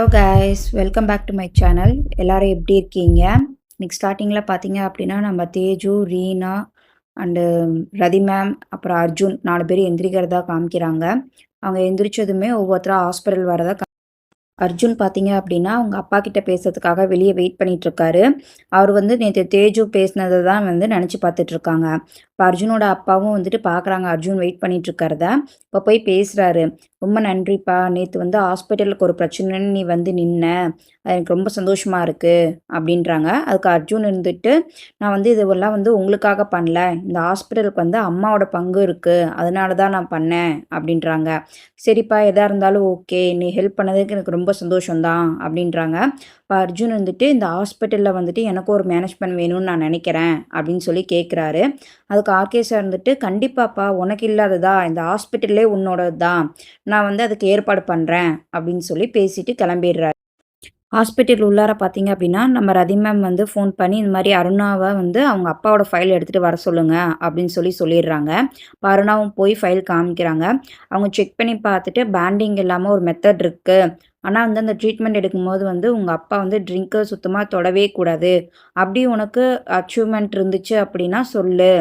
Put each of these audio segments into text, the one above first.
Hello guys welcome back to my channel எல்லோரும் எப்படி இருக்கீங்க? இன்னைக்கு ஸ்டார்டிங்கில் பார்த்தீங்க அப்படின்னா நம்ம Teju Reena and um, Rathi ma'am அப்புறம் அர்ஜுன் நாலு பேர் எந்திரிக்கிறதா காமிக்கிறாங்க. அவங்க எந்திரிச்சதுமே ஒவ்வொருத்தராக ஹாஸ்பிட்டல் வரதா கா- அர்ஜுன் பார்த்தீங்க அப்படின்னா அவங்க அப்பா கிட்ட பேசுறதுக்காக வெளியே வெயிட் பண்ணிட்டு இருக்காரு. அவர் வந்து நேற்று தேஜு பேசினதை தான் வந்து நினச்சி பார்த்துட்டு இருக்காங்க. இப்போ அர்ஜுனோட அப்பாவும் வந்துட்டு பார்க்குறாங்க. அர்ஜுன் வெயிட் பண்ணிட்டு இருக்கிறத இப்போ போய் பேசுகிறாரு ரொம்ப நன்றிப்பா. நேற்று வந்து ஹாஸ்பிட்டலுக்கு ஒரு பிரச்சனைன்னு நீ வந்து நின்ன. அது எனக்கு ரொம்ப சந்தோஷமாக இருக்குது அப்படின்றாங்க. அதுக்கு அர்ஜுன் இருந்துட்டு நான் வந்து இதெல்லாம் வந்து உங்களுக்காக பண்ணல. இந்த ஹாஸ்பிட்டலுக்கு வந்து அம்மாவோட பங்கு இருக்குது அதனால தான் நான் பண்ணேன் அப்படின்றாங்க. சரிப்பா எதாக இருந்தாலும் ஓகே நீ ஹெல்ப் பண்ணதுக்கு எனக்கு ரொம்ப சந்தோஷம்தான் அப்படின்றாங்க. இப்போ அர்ஜுன் வந்துட்டு இந்த ஹாஸ்பிட்டலில் வந்துட்டு எனக்கும் ஒரு மேனேஜ்மெண்ட் வேணும்னு நான் நினைக்கிறேன் அப்படின்னு சொல்லி கேட்குறாரு அதுக்கு ஆர்கே சார் இருந்துட்டு கண்டிப்பாப்பா உனக்கு இல்லாததா? இந்த ஹாஸ்பிட்டல்லே உன்னோடது தான் நான் வந்து அதுக்கு ஏற்பாடு பண்ணுறேன் அப்படின்னு சொல்லி பேசிட்டு கிளம்பிடுறாரு. ஹாஸ்பிட்டல் உள்ளார பார்த்தீங்க அப்படின்னா நம்ம ரதி மேம் வந்து ஃபோன் பண்ணி இந்த மாதிரி அருணாவை வந்து அவங்க அப்பாவோட ஃபைல் எடுத்துகிட்டு வர சொல்லுங்க. அப்படின்னு சொல்லி சொல்லிடுறாங்க. இப்போ அருணாவும் போய் ஃபைல் காமிக்கிறாங்க. அவங்க செக் பண்ணி பார்த்துட்டு பேண்டிங் இல்லாமல் ஒரு மெத்தட் இருக்குது ஆனால் வந்து அந்த ட்ரீட்மெண்ட் எடுக்கும்போது வந்து உங்கள் அப்பா வந்து ட்ரிங்க்கை சுத்தமாக தொடவே கூடாது. அப்படி உனக்கு அச்சீவ்மெண்ட் இருந்துச்சு அப்படின்னா சொல்லு.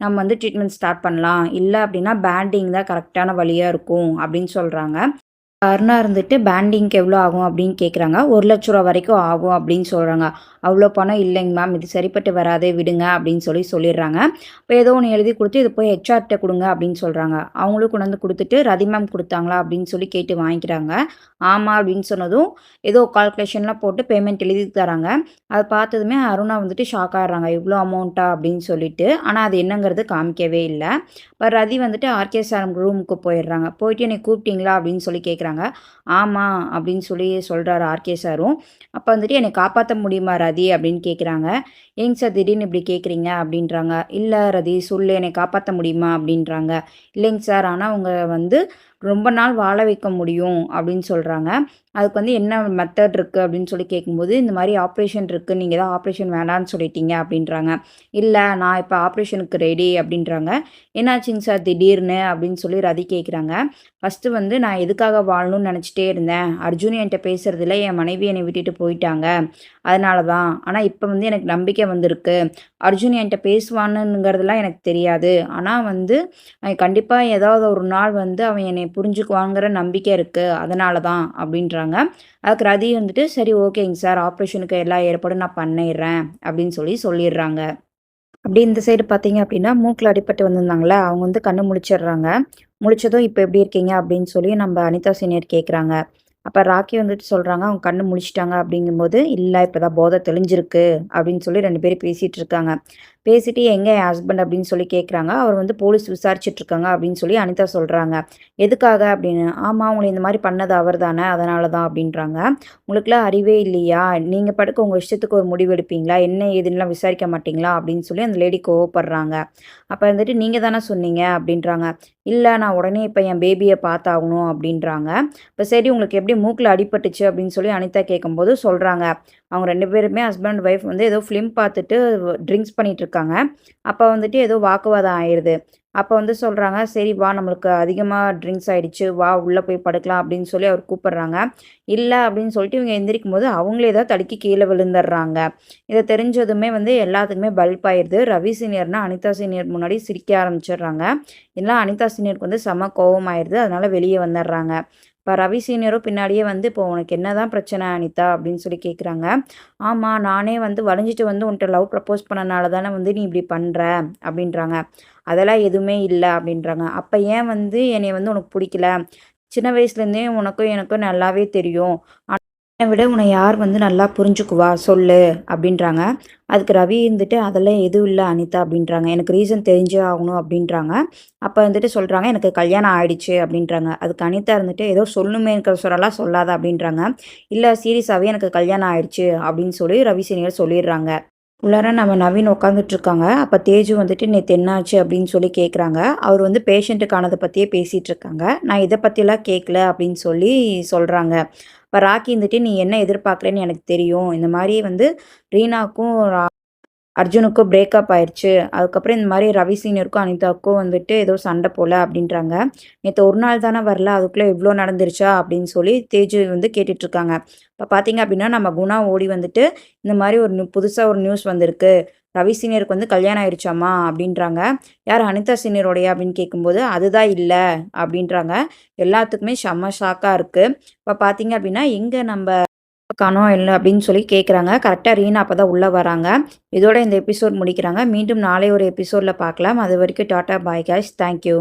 நம்ம வந்து ட்ரீட்மெண்ட் ஸ்டார்ட் பண்ணலாம். இல்லை அப்படின்னா பேண்டிங் தான் கரெக்டான வழியாக இருக்கும் அப்படின்னு சொல்கிறாங்க அருணா இருந்துட்டு பேண்டிங்க்கு எவ்வளோ ஆகும் அப்படின்னு கேட்குறாங்க ஒரு லட்ச ரூபா வரைக்கும் ஆகும் அப்படின்னு சொல்கிறாங்க அவ்வளோ பணம் இல்லைங்க மேம் இது சரிப்பட்டு வராதே விடுங்க அப்படின்னு சொல்லி சொல்லிடுறாங்க. இப்போ ஏதோ ஒன்று எழுதி கொடுத்து இது போய் ஹெச்ஆர்கிட்ட கொடுங்க அப்படின்னு சொல்கிறாங்க அவங்களும் கொண்டு வந்து கொடுத்துட்டு ரதி மேம் கொடுத்தாங்களா? அப்படின்னு சொல்லி கேட்டு வாங்கிக்கிறாங்க. ஆமாம் அப்படின்னு சொன்னதும் ஏதோ கால்குலேஷன்லாம் போட்டு பேமெண்ட் எழுதி தராங்க. அதை பார்த்ததுமே அருணா வந்துட்டு ஷாக் ஆகிடுறாங்க இவ்வளோ அமௌண்ட்டா அப்படின்னு சொல்லிட்டு. ஆனால் அது என்னங்கிறது காமிக்கவே இல்லை. இப்போ ரதி வந்துட்டு ஆர்கே சார் ரூமுக்கு போயிடுறாங்க. போயிட்டு என்னை கூப்பிட்டீங்களா? அப்படின்னு சொல்லி கேட்குறாங்க ஆமாம் அப்படின்னு சொல்லி சொல்கிறாரு ஆர்கே சாரும் அப்போ வந்துட்டு என்னை காப்பாற்ற முடியுமா ரதி அப்படின்னு கேட்குறாங்க ஏங்க சார் திடீர்னு இப்படி கேட்குறீங்க அப்படின்றாங்க. இல்லை ரதி சொல்லு என்னை காப்பாற்ற முடியுமா? அப்படின்றாங்க. இல்லைங்க சார். ஆனால் அவங்க வந்து ரொம்ப நாள் வாழ வைக்க முடியும் அப்படின்னு சொல்கிறாங்க அதுக்கு வந்து என்ன மெத்தட் இருக்குது அப்படின்னு சொல்லி கேட்கும்போது இந்த மாதிரி ஆப்ரேஷன் இருக்குது நீங்கள் தான் ஆப்ரேஷன் வேணான்னு சொல்லிட்டீங்க அப்படின்றாங்க. இல்லை நான் இப்போ ஆப்ரேஷனுக்கு ரெடி அப்படின்றாங்க. என்னாச்சுங்க சார் திடீர்னு அப்படின்னு சொல்லி ரதி கேட்குறாங்க ஃபஸ்ட்டு வந்து நான் எதுக்காக வாழணும்னு நினச்சிட்டே இருந்தேன். அர்ஜுன் என்கிட்ட பேசுகிறதுல என் மனைவி என்னை விட்டுட்டு போயிட்டாங்க. அதனால தான் ஆனால் இப்போ வந்து எனக்கு நம்பிக்கை வந்திருக்கு. அர்ஜுன் என்கிட்ட பேசுவானுங்கிறதுலாம் எனக்கு தெரியாது. ஆனால் வந்து கண்டிப்பாக ஏதாவது ஒரு நாள் வந்து அவன் என்னை புரிஞ்சுக்குவாங்கிற நம்பிக்கை இருக்குது அதனால தான் அப்படின்றாங்க. அதுக்கு ரதி வந்துட்டு சரி ஓகேங்க சார். ஆப்ரேஷனுக்கு எல்லா ஏற்பாடும் நான் பண்ணிடுறேன். அப்படின்னு சொல்லி சொல்லிடுறாங்க. அப்படி இந்த சைடு பார்த்தீங்க அப்படின்னா மூக்கில் அடிபட்டு வந்திருந்தாங்களே அவங்க வந்து கண்ணு முழிச்சிடுறாங்க. முழிச்சதும் இப்போ எப்படி இருக்கீங்க? அப்படின்னு சொல்லி நம்ம அனிதா சீனியர் கேட்குறாங்க அப்போ ராக்கி வந்துட்டு சொல்கிறாங்க அவங்க கண்ணு முழிச்சிட்டாங்க. அப்படிங்கும்போது இல்லை இப்போ தான் போதை தெளிஞ்சிருக்கு. அப்படின்னு சொல்லி ரெண்டு பேரும் பேசிகிட்டு இருக்காங்க பேசிட்டு எங்கே என் ஹஸ்பண்ட் அப்படின்னு சொல்லி கேட்குறாங்க அவர் வந்து போலீஸ் விசாரிச்சுட்டு இருக்காங்க அப்படின்னு சொல்லி அனிதா சொல்கிறாங்க எதுக்காக? அப்படின்னு ஆமாம் உங்களை இந்த மாதிரி பண்ணது அவர் தானே அதனால தான் அப்படின்றாங்க. உங்களுக்குலாம் அறிவே இல்லையா? நீங்கள் படுக்க உங்கள் இஷ்டத்துக்கு ஒரு முடிவு எடுப்பீங்களா? என்ன ஏதுன்னுலாம் விசாரிக்க மாட்டீங்களா? அப்படின்னு சொல்லி அந்த லேடி கோவப்படுறாங்க. அப்போ வந்துட்டு நீங்கள் தானே சொன்னீங்க? அப்படின்றாங்க. இல்லை நான் உடனே இப்போ என் பேபியை பார்த்தாகணும். அப்படின்றாங்க. இப்போ சரி உங்களுக்கு எப்படி மூக்கில் அடிபட்டுச்சு அப்படின்னு சொல்லி அனிதா கேட்கும்போது சொல்கிறாங்க அவங்க ரெண்டு பேருமே ஹஸ்பண்ட் ஒய்ஃப் வந்து ஏதோ ஃபிலிம் பார்த்துட்டு ட்ரிங்க்ஸ் பண்ணிட்டு இருக்காங்க அப்போ வந்துட்டு ஏதோ வாக்குவாதம் ஆயிடுது அப்போ வந்து சொல்கிறாங்க சரி வா நம்மளுக்கு அதிகமாக ட்ரிங்க்ஸ் ஆயிடுச்சு. வா உள்ளே போய் படுக்கலாம். அப்படின்னு சொல்லி அவர் கூப்பிட்றாங்க. இல்லை அப்படின்னு சொல்லிட்டு இவங்க எந்திரிக்கும் போது அவங்களே தான் தடுக்கி கீழே விழுந்துடுறாங்க. இதை தெரிஞ்சதுமே வந்து எல்லாத்துக்குமே பல்ப் ஆயிடுது ரவி சீனியர்னா அனிதா சீனியர் முன்னாடி சிரிக்க ஆரம்பிச்சிடுறாங்க. இதெல்லாம் அனிதா சீனியருக்கு வந்து செம கோவம் ஆயிடுது அதனால் வெளியே வந்துடுறாங்க. இப்போ ரவி சீனியரும் பின்னாடியே வந்து இப்போ உனக்கு என்ன தான் பிரச்சனை அனிதா? அப்படின்னு சொல்லி கேட்குறாங்க ஆமாம் நானே வந்து வளைஞ்சிட்டு வந்து உன்கிட்ட லவ் ப்ரப்போஸ் பண்ணனால தானே வந்து நீ இப்படி பண்ணுற அப்படின்றாங்க. அதெல்லாம் எதுவுமே இல்லை அப்படின்றாங்க. அப்போ ஏன் வந்து என்னை வந்து உனக்கு பிடிக்கல? சின்ன வயசுலேருந்தே உனக்கும் எனக்கும் நல்லாவே தெரியும். என்னை விட உன்னை யார் வந்து நல்லா புரிஞ்சுக்குவா? சொல்லு அப்படின்றாங்க. அதுக்கு ரவி இருந்துட்டு அதெல்லாம் எதுவும் இல்லை அனிதா அப்படின்றாங்க. எனக்கு ரீசன் தெரிஞ்சே ஆகணும் அப்படின்றாங்க. அப்போ வந்துட்டு சொல்கிறாங்க எனக்கு கல்யாணம் ஆயிடுச்சு அப்படின்றாங்க. அதுக்கு அனிதா இருந்துட்டு ஏதோ சொல்லுமேங்கிற சொல்லலாம் சொல்லாத அப்படின்றாங்க. இல்லை சீரியஸாகவே எனக்கு கல்யாணம் ஆயிடுச்சு அப்படின்னு சொல்லி ரவி சீனியர் சொல்லிடுறாங்க. உள்ளார நம்ம நவீன் உட்காந்துட்ருக்காங்க அப்போ தேஜு வந்துட்டு நேற்று என்னாச்சு? அப்படின்னு சொல்லி கேட்குறாங்க அவர் வந்து பேஷண்ட்டுக்கானதை பற்றியே பேசிகிட்டு இருக்காங்க. நான் இதை பற்றிலாம் கேட்கல அப்படின்னு சொல்லி சொல்கிறாங்க இப்போ ராக்கி இருந்துட்டு நீ என்ன எதிர்பார்க்குறேன்னு எனக்கு தெரியும். இந்த மாதிரி வந்து ரீனாக்கும் அர்ஜுனுக்கும் பிரேக்கப் ஆயிடுச்சு அதுக்கப்புறம் இந்த மாதிரி ரவி சீனியருக்கும் அனிதாவுக்கும் வந்துட்டு ஏதோ சண்டை போல அப்படின்றாங்க. நேற்று ஒரு நாள் தானே வரல அதுக்குள்ளே இவ்வளோ நடந்துருச்சா? அப்படின்னு சொல்லி தேஜு வந்து கேட்டுட்ருக்காங்க. இப்போ பார்த்தீங்க அப்படின்னா நம்ம குணா ஓடி வந்துட்டு இந்த மாதிரி ஒரு புதுசாக ஒரு நியூஸ் வந்திருக்கு. ரவி சீனியருக்கு வந்து கல்யாணம் ஆயிடுச்சாமா அப்படின்றாங்க. யார் அனிதா சீனியருடைய அப்படின்னு கேட்கும்போது அதுதான் இல்லை அப்படின்றாங்க. எல்லாத்துக்குமே செம்ம ஷாக்காக இருக்குது இப்போ பார்த்தீங்க அப்படின்னா எங்கே நம்ம காணோம் இல்லை அப்படின்னு சொல்லி கேட்குறாங்க கரெக்டாக ரீனா அப்போ தான் உள்ளே வராங்க. இதோட இந்த எபிசோட் முடிக்கிறாங்க. மீண்டும் நாளை ஒரு எபிசோடில் பார்க்கலாம் அது வரைக்கும் டாட்டா பாய் கேஷ் தேங்க்யூ